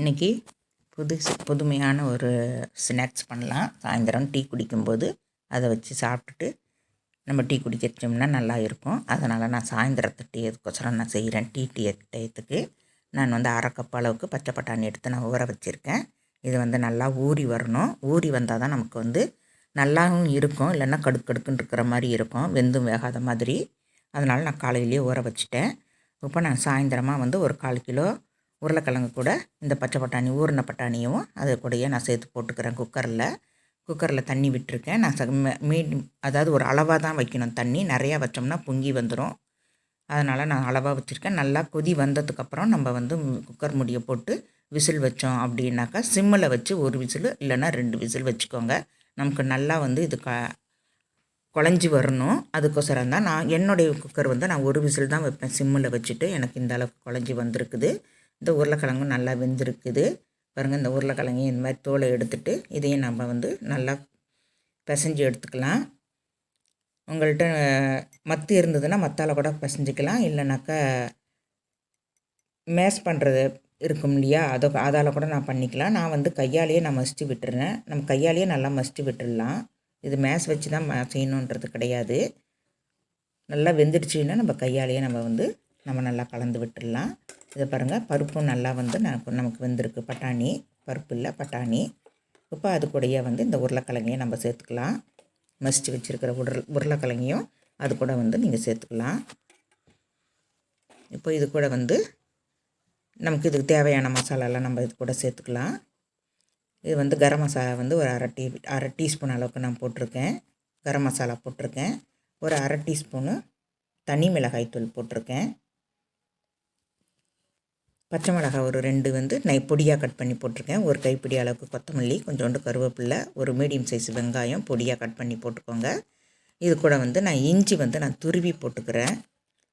இன்றைக்கி புதுசு புதுமையான ஒரு ஸ்நாக்ஸ் பண்ணலாம். சாயந்தரம் டீ குடிக்கும்போது அதை வச்சு சாப்பிட்டுட்டு நம்ம டீ குடிக்க நல்லா இருக்கும். அதனால் நான் சாயந்தரத்து டீ அதுக்கோசரம் நான் செய்கிறேன் டீ டீ டயத்துக்கு. நான் வந்து அரை கப் அளவுக்கு பச்சை பட்டாணி எடுத்து நான் ஊற வச்சுருக்கேன். இது வந்து நல்லா ஊறி வரணும். ஊறி வந்தால் தான் நமக்கு வந்து நல்லாவும் இருக்கும். இல்லைன்னா கடுக்கு கடுக்குன்னு இருக்கிற மாதிரி இருக்கும். வெந்தும் வேகாத மாதிரி. அதனால் நான் காலையிலேயே ஊற வச்சுட்டேன். இப்போ நான் சாயந்தரமாக வந்து ஒரு கால் கிலோ உருளைக்கிழங்கு கூட இந்த பச்சை பட்டாணி ஊறின பட்டாணியும் அது கூடயே நான் சேர்த்து போட்டுக்கிறேன் குக்கரில். குக்கரில் தண்ணி விட்டுருக்கேன். நான் சக மீடியம் அதாவது ஒரு அளவாக தான் வைக்கணும் தண்ணி. நிறையா வச்சோம்னா பொங்கி வந்துடும் அதனால் நான் அளவாக வச்சுருக்கேன். நல்லா கொதி வந்ததுக்கப்புறம் நம்ம வந்து குக்கர் முடியை போட்டு விசில் வச்சோம் அப்படின்னாக்கா சிம்மில் வச்சு ஒரு விசில் இல்லைன்னா ரெண்டு விசில் வச்சுக்கோங்க. நமக்கு நல்லா வந்து இது க குழஞ்சி வரணும். அதுக்கோசரம் தான் நான் என்னுடைய குக்கர் வந்து நான் ஒரு விசில் தான் வைப்பேன். சிம்மில் வச்சுட்டு எனக்கு இந்த அளவுக்கு குழஞ்சி வந்திருக்குது. இந்த உருளைக்கிழங்கும் நல்லா வெந்திருக்குது. பாருங்கள் இந்த உருளைக்கிழங்கையும் இந்த மாதிரி தோலை எடுத்துட்டு இதையும் நம்ம வந்து நல்லா பிசைஞ்சு எடுத்துக்கலாம். உங்கள்கிட்ட மத்து இருந்ததுன்னா மத்தால் கூட பிசைஞ்சிக்கலாம். இல்லைனாக்கா மேஸ் பண்ணுறது இருக்கும் இல்லையா? அதை அதால் கூட நான் பண்ணிக்கலாம். நான் வந்து கையாலேயே நான் மசித்து விட்டுறேன். நம்ம கையாலேயே நல்லா மசித்து விட்டுடலாம். இது மேஸ் வச்சு தான் செய்யணுன்றது கிடையாது. நல்லா வெந்துடுச்சுன்னா நம்ம கையாலேயே நம்ம வந்து நம்ம நல்லா கலந்து விட்டுடலாம். இதை பாருங்கள் பருப்பும் நல்லா வந்து நமக்கு நமக்கு வெந்திருக்கு. பட்டாணி பருப்பு இல்லை பட்டாணி. இப்போ அது கூடயே வந்து இந்த உருளைக்கிழங்கையும் நம்ம சேர்த்துக்கலாம். மசித்து வச்சுருக்கிற உருள் உருளைக்கிழங்கையும் அது கூட வந்து நீங்கள் சேர்த்துக்கலாம். இப்போ இது கூட வந்து நமக்கு இதுக்கு தேவையான மசாலாலாம் நம்ம இது கூட சேர்த்துக்கலாம். இது வந்து கரம் மசாலா வந்து ஒரு அரை டீ அரை டீஸ்பூன் அளவுக்கு நான் போட்டிருக்கேன். கரம் மசாலா போட்டிருக்கேன். ஒரு அரை டீஸ்பூனு தனி மிளகாய் தூள் போட்டிருக்கேன். பச்சை மிளகாய் ஒரு ரெண்டு வந்து நான் பொடியாக கட் பண்ணி போட்டிருக்கேன். ஒரு கைப்பிடி அளவுக்கு கொத்தமல்லி கொஞ்சோண்டு கருவேப்பில்லை ஒரு மீடியம் சைஸ் வெங்காயம் பொடியாக கட் பண்ணி போட்டுக்கோங்க. இது கூட வந்து நான் இஞ்சி வந்து நான் துருவி போட்டுக்கிறேன்.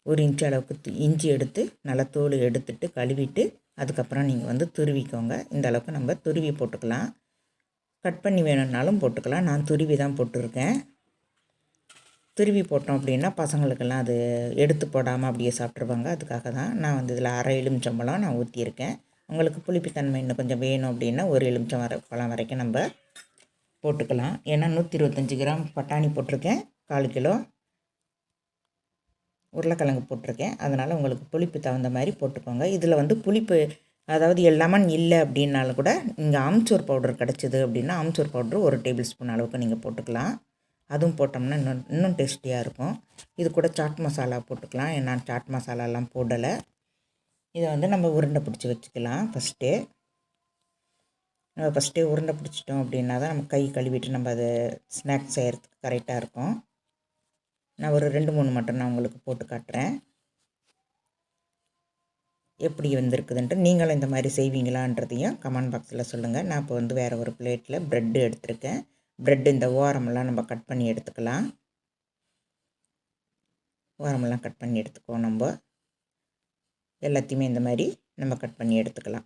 ஒரு இன்ச்சு அளவுக்கு இஞ்சி எடுத்து நல்லா தோல் எடுத்துட்டு கழுவிட்டு அதுக்கப்புறம் நீங்கள் வந்து துருவிக்கோங்க. இந்த அளவுக்கு நம்ம துருவி போட்டுக்கலாம். கட் பண்ணி வேணும்னாலும் போட்டுக்கலாம். நான் துருவி தான் போட்டிருக்கேன். திருவி போட்டோம் அப்படின்னா பசங்களுக்கெல்லாம் அது எடுத்து போடாமல் அப்படியே சாப்பிட்ருவாங்க. அதுக்காக தான் நான் வந்து இதில் அரை எலுமிச்சம்பழம் நான் ஊற்றியிருக்கேன் உங்களுக்கு புளிப்புத்தன்மை இன்னும் கொஞ்சம் வேணும் அப்படின்னா ஒரு எலுமிச்சம் வர பழம் வரைக்கும் நம்ம போட்டுக்கலாம். ஏன்னா நூற்றி இருபத்தஞ்சி கிராம் பட்டாணி போட்டிருக்கேன். கால் கிலோ உருளைக்கிழங்கு போட்டிருக்கேன். அதனால் உங்களுக்கு புளிப்பு தகுந்த மாதிரி போட்டுக்கோங்க. இதில் வந்து புளிப்பு அதாவது எல்லாமே இல்லை அப்படின்னாலும் கூட இங்கே ஆம்ச்சூர் பவுடர் கிடச்சிது அப்படின்னா ஆம்ச்சூர் பவுடர் ஒரு டேபிள் ஸ்பூன் அளவுக்கு நீங்கள் போட்டுக்கலாம். அதுவும் போட்டோம்னா இன்னும் இன்னும் டேஸ்டியாக இருக்கும். இது கூட சாட் மசாலா போட்டுக்கலாம். நான் சாட் மசாலாலாம் போடலை. இதை வந்து நம்ம உருண்டை பிடிச்சி வச்சுக்கலாம் ஃபஸ்ட்டே. நம்ம ஃபஸ்ட்டே உருண்டை பிடிச்சிட்டோம் அப்படின்னா தான் நம்ம கை கழுவிட்டு நம்ம அதை ஸ்நாக்ஸ் செய்கிறதுக்கு கரெக்டாக இருக்கும். நான் ஒரு ரெண்டு மூணு மட்டும் நான் உங்களுக்கு போட்டு காட்டுறேன். எப்படி வந்திருக்குதுன்ட்டு நீங்களும் இந்த மாதிரி செய்வீங்களான்றதையும் கமெண்ட் பாக்ஸில் சொல்லுங்கள் நான் இப்போ வந்து வேறு ஒரு பிளேட்டில் ப்ரெட்டு எடுத்திருக்கேன். ப்ரெட் இந்த ஓரமெல்லாம் நம்ம கட் பண்ணி எடுத்துக்கலாம். ஓரமெல்லாம் கட் பண்ணி எடுத்துக்குவோம் நம்ம. எல்லாத்தையுமே இந்த மாதிரி நம்ம கட் பண்ணி எடுத்துக்கலாம்.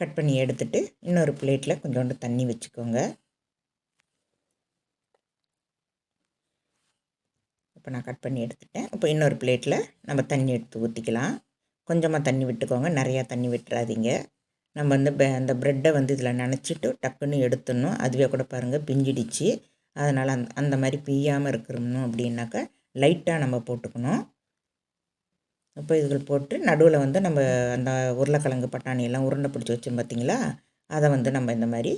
கட் பண்ணி எடுத்துட்டு இன்னொரு பிளேட்டில் கொஞ்சோண்டு தண்ணி வச்சுக்கோங்க. இப்போ நான் கட் பண்ணி எடுத்துட்டேன். இப்போ இன்னொரு பிளேட்டில் நம்ம தண்ணி எடுத்து ஊற்றிக்கலாம் கொஞ்சமாக தண்ணி விட்டுக்கோங்க. நிறையா தண்ணி விட்டுறாதீங்க. நம்ம வந்து அந்த ப்ரெட்டை வந்து இதில் நினச்சிட்டு டக்குன்னு எடுத்துடணும். அதுவே கூட பாருங்கள் பிஞ்சிடுச்சு. அதனால் அந் அந்த மாதிரி பிய்யாமல் இருக்கணும் அப்படின்னாக்கா லைட்டாக நம்ம போட்டுக்கணும். இப்போ இதுகள் போட்டு நடுவில் வந்து நம்ம அந்த உருளைக்கிழங்கு பட்டாணியெல்லாம் உருண்டை பிடிச்சி வச்சோம் பார்த்திங்களா அதை வந்து நம்ம இந்த மாதிரி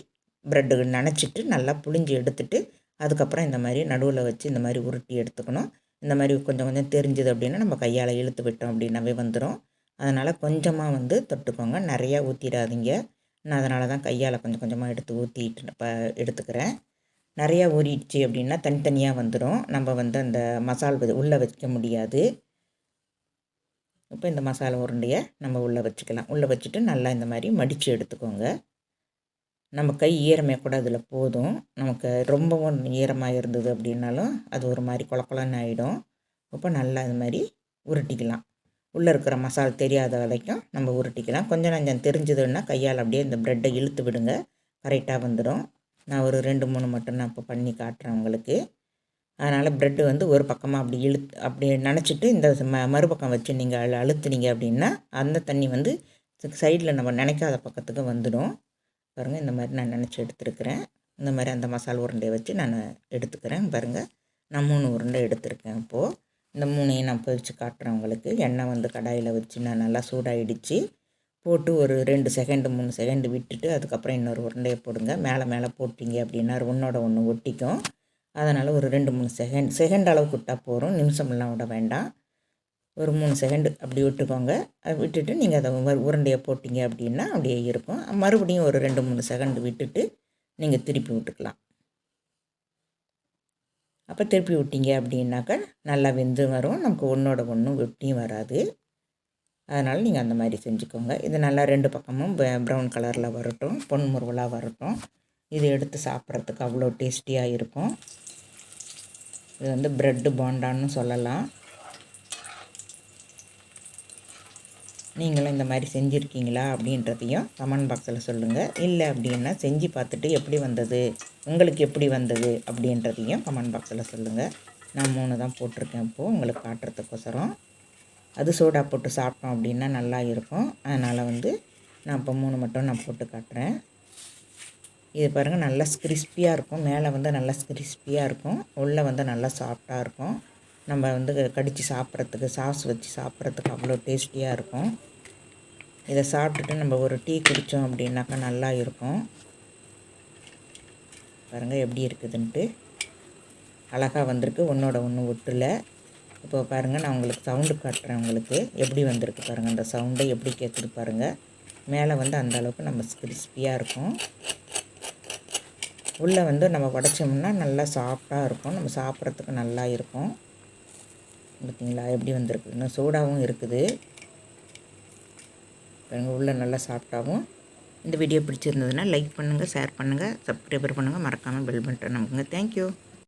ப்ரெட்டு நினச்சிட்டு நல்லா புளிஞ்சு எடுத்துட்டு அதுக்கப்புறம் இந்த மாதிரி நடுவில் வச்சு இந்த மாதிரி உருட்டி எடுத்துக்கணும். இந்த மாதிரி கொஞ்சம் கொஞ்சம் தெரிஞ்சுது அப்படின்னா நம்ம கையால் இழுத்து விட்டோம் அப்படின்னாவே வந்துடும் அதனால் கொஞ்சமாக வந்து தொட்டுக்கோங்க. நிறையா ஊற்றிடாதீங்க நான் அதனால தான் கையால் கொஞ்சம் கொஞ்சமாக எடுத்து ஊற்றிட்டு இப்போ எடுத்துக்கிறேன். நிறையா ஊறிடுச்சு அப்படின்னா தனித்தனியாக வந்துடும் நம்ம வந்து அந்த மசால் உள்ளே வைக்க முடியாது. இப்போ இந்த மசாலா உருண்டையை நம்ம உள்ளே வச்சுக்கலாம். உள்ளே வச்சுட்டு நல்லா இந்த மாதிரி மடித்து எடுத்துக்கோங்க. நம்ம கை ஈரமே கூட அதில் போதும். நமக்கு ரொம்பவும் ஈரமாக இருந்தது அப்படின்னாலும் அது ஒரு மாதிரி குளக்குளன்னு ஆகிடும் இப்போ நல்லா இது மாதிரி உருட்டிக்கலாம். உள்ளே இருக்கிற மசால் தெரியாத வரைக்கும் நம்ம உருட்டிக்கலாம். கொஞ்சம் நஞ்சம் தெரிஞ்சதுன்னா கையால் அப்படியே இந்த ப்ரெட்டை இழுத்து விடுங்க. கரெக்டாக வந்துடும் நான் ஒரு ரெண்டு மூணு மட்டும் நான் இப்போ பண்ணி காட்டுறேன் உங்களுக்கு. அதனால் ப்ரெட்டு வந்து ஒரு பக்கமாக அப்படி இழுத்து அப்படி நினச்சிட்டு இந்த ம மறுபக்கம் வச்சு நீங்கள் அழு அழுத்துனீங்க அப்படின்னா அந்த தண்ணி வந்து சைடில் நம்ம நினைக்காத பக்கத்துக்கு வந்துடும். பாருங்கள் இந்த மாதிரி நான் நினச்சி எடுத்துருக்கிறேன். இந்த மாதிரி அந்த மசால் உருண்டையை வச்சு நான் எடுத்துக்கிறேன். பாருங்கள் நான் மூணு உருண்டை எடுத்திருக்கேன் இப்போது இந்த மூணையும் நான் பிரித்து காட்டுறேன் உங்களுக்கு. எண்ணெய் வந்து கடாயில் வச்சு நான் நல்லா சூடாகிடுச்சு போட்டு ஒரு ரெண்டு செகண்டு மூணு செகண்டு விட்டுட்டு அதுக்கப்புறம் இன்னொரு உருண்டையை போடுங்க. மேலே மேலே போட்டிங்க அப்படின்னா ஒன்றோட ஒன்று ஒட்டிக்கும். அதனால் ஒரு ரெண்டு மூணு செகண்ட் செகண்ட் அளவுக்கு விட்டால் போகிறோம் நிமிஷமெல்லாம் விட வேண்டாம். ஒரு மூணு செகண்டு அப்படி விட்டுக்கோங்க. அதை விட்டுட்டு நீங்கள் அதை உருண்டையை போட்டிங்க அப்படின்னா அப்படியே இருக்கும். மறுபடியும் ஒரு ரெண்டு மூணு செகண்டு விட்டுட்டு நீங்கள் திருப்பி விட்டுக்கலாம். அப்போ திருப்பி விட்டீங்க அப்படின்னாக்கா நல்லா வெந்து வரும். நமக்கு ஒன்றோட ஒன்றும் வெட்டியும் வராது. அதனால் நீங்கள் அந்த மாதிரி செஞ்சுக்கோங்க. இது நல்லா ரெண்டு பக்கமும் ப்ரௌன் கலரில் வரட்டும். பொன் முருவலாக வரட்டும். இது எடுத்து சாப்பிட்றதுக்கு அவ்வளோ டேஸ்டியாக இருக்கும். இது வந்து ப்ரெட்டு போண்டான்னு சொல்லலாம். நீங்களும் இந்த மாதிரி செஞ்சுருக்கீங்களா அப்படின்றதையும் கமெண்ட் பாக்ஸில் சொல்லுங்கள் இல்லை அப்படின்னா செஞ்சு பார்த்துட்டு எப்படி வந்தது உங்களுக்கு எப்படி வந்தது அப்படின்றதையும் கமெண்ட் பாக்ஸில் சொல்லுங்கள் நான் மூணு தான் போட்டிருக்கேன் இப்போது உங்களுக்கு காட்டுறதுக்கோசரம். அது சோடா போட்டு சாப்பிட்டோம் அப்படின்னா நல்லா இருக்கும். அதனால் வந்து நான் இப்போ மூணு மட்டும் நான் போட்டு காட்டுறேன். இது பாருங்கள் நல்லா கிறிஸ்பியாக இருக்கும். மேலே வந்து நல்லா கிறிஸ்பியாக இருக்கும். உள்ளே வந்து நல்லா சாஃப்டாக இருக்கும். நம்ம வந்து கடித்து சாப்பிட்றதுக்கு சாஸ் வச்சு சாப்பிட்றதுக்கு அவ்வளோ டேஸ்டியாக இருக்கும். இதை சாப்பிட்டுட்டு நம்ம ஒரு டீ குடித்தோம் அப்படின்னாக்கா நல்லா இருக்கும். பாருங்கள் எப்படி இருக்குதுன்ட்டு. அழகாக வந்திருக்கு ஒன்றோட ஒன்று ஒட்டலை. இப்போ பாருங்கள் நான் உங்களுக்கு சவுண்டு காட்டுறேன் உங்களுக்கு. எப்படி வந்திருக்கு பாருங்கள் அந்த சவுண்டை எப்படி கேட்குது பாருங்கள் மேலே வந்து அந்த அளவுக்கு நம்ம கிறிஸ்பியாக இருக்கும். உள்ளே வந்து நம்ம உடச்சோம்னா நல்லா சாஃப்டாக இருக்கும். நம்ம சாப்பிட்றதுக்கு நல்லா இருக்கும். பார்த்தீங்களா எப்படி வந்திருக்கு? இன்னும் சூடாகவும் இருக்குது. உள்ளே நல்லா சாஃப்டாகவும் இந்த வீடியோ பிடிச்சிருந்ததுன்னா லைக் பண்ணுங்கள் ஷேர் பண்ணுங்கள் சப்ஸ்கிரைபர் பண்ணுங்கள் மறக்காமல் பெல் பட்டன் நமக்குங்க தேங்க்யூ